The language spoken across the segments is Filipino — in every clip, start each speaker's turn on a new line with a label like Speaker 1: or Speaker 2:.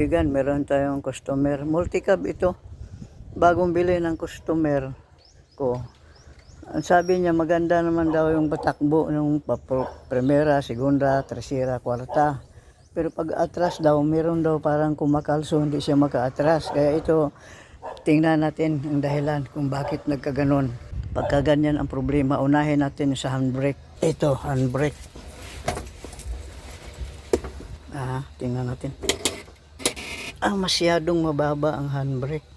Speaker 1: Bigan, meron tayong customer. Multicab ito. Bagong bili ng customer ko. Ang sabi niya maganda naman daw yung patakbo ng primera, segunda, tercera, kwarta. Pero pag atras daw, meron daw parang kumakalso, hindi siya maka-atras. Kaya ito, tingnan natin ang dahilan kung bakit nagkaganon. Pagka ganyan ang problema, unahin natin sa handbrake. Ito, handbrake. Ah, tingnan natin. Ah, masyadong mababa ang handbrake.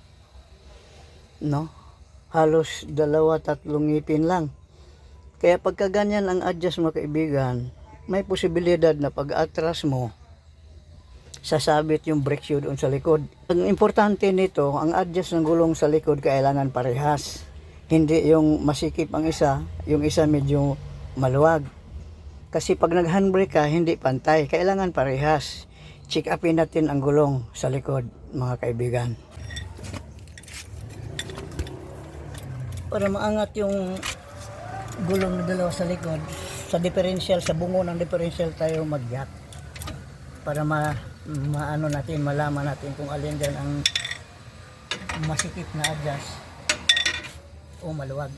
Speaker 1: No? Halos dalawa, tatlong ngipin lang. Kaya pagka ganyan ang adjust mga kaibigan, may posibilidad na pag atras mo, sasabit yung brake shoe doon sa likod. Ang importante nito, ang adjust ng gulong sa likod kailangan parehas. Hindi yung masikip ang isa, yung isa medyo maluwag. Kasi pag nag-handbrake ka, hindi pantay. Kailangan parehas. Check upin natin ang gulong sa likod, mga kaibigan. Para maangat yung gulong na dalawa sa likod, sa differential, sa bungo ng differential tayo mag-jack. Para ma maano natin, malaman natin kung alin dyan ang masikip na adjust o maluwag.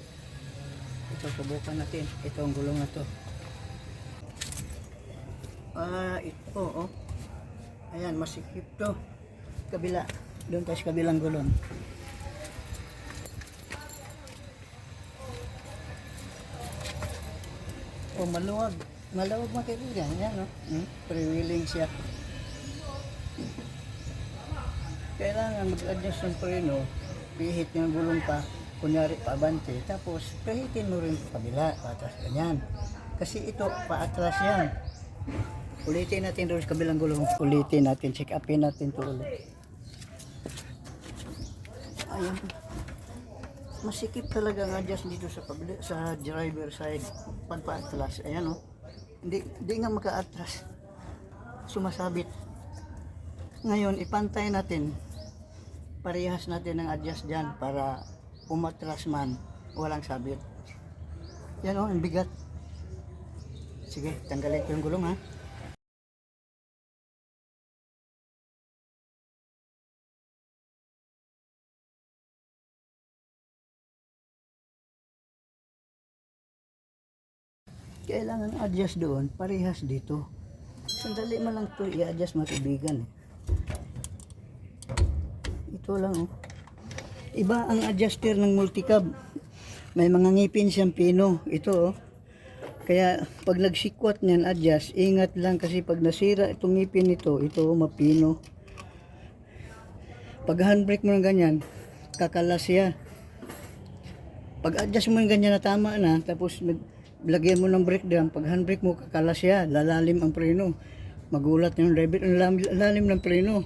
Speaker 1: Ito, subukan natin. Ito ang gulong na to. Ah, ito, oh. Ayan, masikip to. Kabila. Doon tayo sa kabilang gulong. Oh, maluwag. Maluwag mga kaibigan. Yan, no? Hmm? Pre-wheeling siya. Kailangan mag-adjust ng preno. Pihit yung gulong pa. Kunyari, paabante. Tapos, pihitin mo rin sa kabila. Paatras ganyan. Kasi ito, paatras yan. Ulitin natin doon sa kabilang gulong. Ulitin natin. Check upin natin to ulit. Ayan. Masikip talaga ang adjust dito sa pabli, sa driver side pag paatras. Ayan oh. Hindi, hindi nga maka-atras. Sumasabit. Ngayon, ipantay natin. Parehas natin ang adjust dyan para umatras man, walang sabit. Yan oh, ang bigat. Sige, tanggalin ko yung gulong ha. Kailangan adjust doon, parehas dito. Sandali mo lang to i-adjust mga kaibigan. eh. Ito lang oh. Iba ang adjuster ng multicab. May mga ngipin siyang pino. Ito oh. Kaya pag nagsikwat niyan adjust, ingat lang kasi pag nasira itong ngipin nito, ito oh, mapino. Pag handbrake mo ng ganyan, kakalas siya. Pag adjust mo yung ganyan na tama na, tapos nag, lagyan mo ng brake drum, pag handbrake mo, kakalas siya, lalalim ang preno. Magulat yung driver, ang lalim ng preno.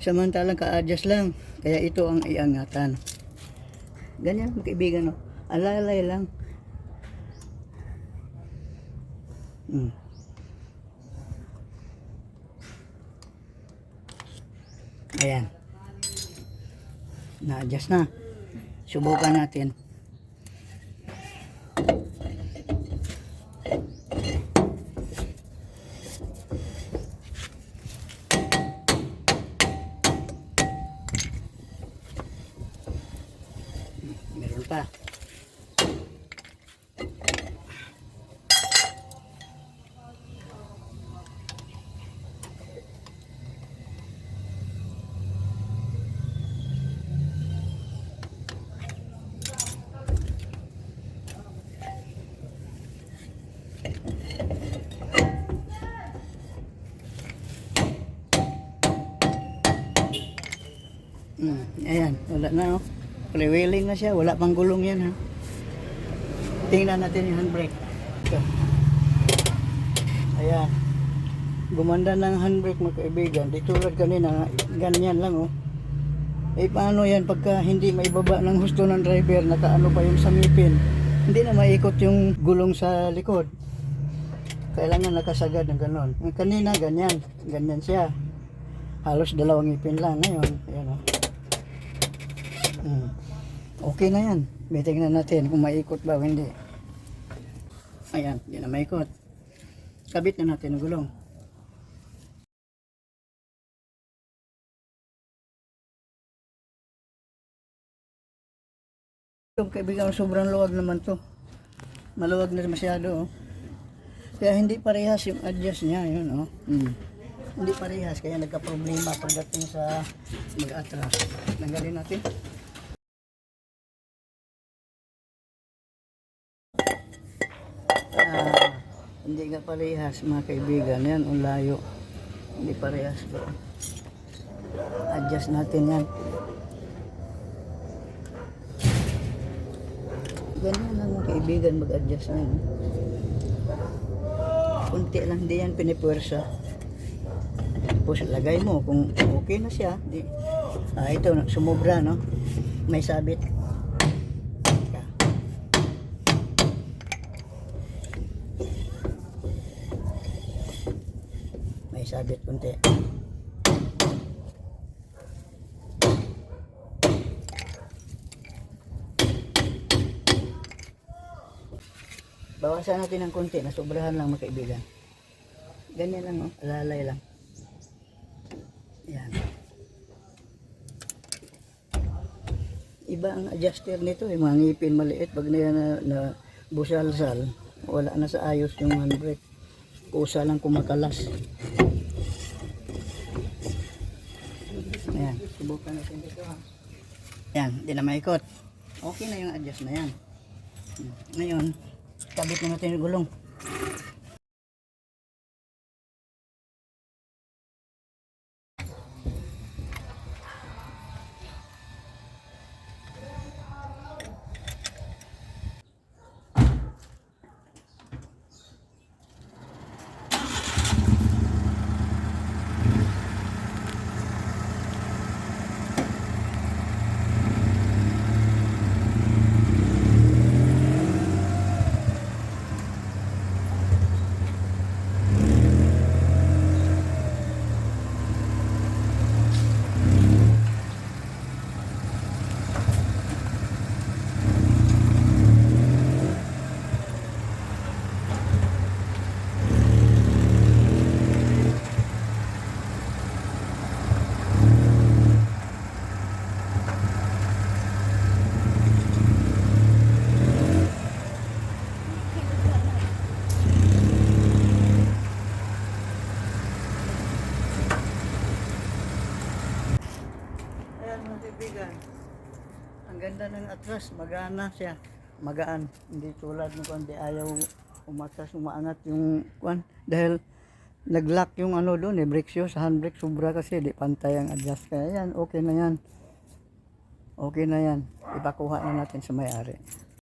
Speaker 1: Samantalang ka-adjust lang, kaya ito ang iangatan. Ganyan, magkaibigan, no? Alalay lang. Hmm. Ayan. Na-adjust na. Subukan natin. Meron pa. Mm, ayan, wala na oh. Pre-wheeling na siya, wala pang gulong yan ha. Tingnan natin yung handbrake. Ito. Ayan. Gumanda ng handbrake mga kaibigan. Di tulad kanina, ganyan lang oh. Eh paano yan pagka hindi maibaba ng husto ng driver, nakaano pa yung samipin. Hindi na maikot yung gulong sa likod. Kailangan nakasagad ng ganon. Kanina ganyan, ganyan siya. Halos dalawang ngipin lang ngayon. Ayan oh. Okay na yan. Bitignan natin kung maikot ba o hindi. Ayan, hindi na maikot. Kabit na natin ang gulong. Itong kaibigan, sobrang luwag naman to. Maluwag na masyado. Oh. Kaya hindi parehas yung adjust niya. Yun, oh. Hmm. Hindi parehas, kaya nagka-problema pagdating sa mag-atras. Nanggalin natin. Hindi nga parehas, mga kaibigan. Yan, ang layo. Hindi parehas ba? Adjust natin yan. Ganyan lang mga kaibigan mag-adjust na yun. Kunti lang, hindi yan pinipwersa. Tapos lagay mo kung okay na siya. Di, ah, ito, sumobra, no? May sabit. Sabit kunti. Bawasan natin ng konti, nasobrahan lang mga kaibigan. Ganyan lang, oh. alalay lang. Yan. Iba ang adjuster nito, eh. mga ngipin maliit. Pag na, na, na busalsal, wala na sa ayos yung handbrake. Kusa lang kumakalas. Ayan, subukan natin dito ha. Yan, di na maikot. Okay na yung adjust na yan. Ngayon, kabit na natin yung gulong. Ayan mga kaibigan. Ang ganda ng atras, magana siya. Magaan. Hindi tulad ng kundi ayaw umatras, umaangat yung kwan. Dahil nag-lock yung ano doon eh, brake shoes, handbrake sobra kasi, di pantay ang adjust. Kaya yan, okay na yan. Okay na yan. Ipakuha na natin sa may-ari.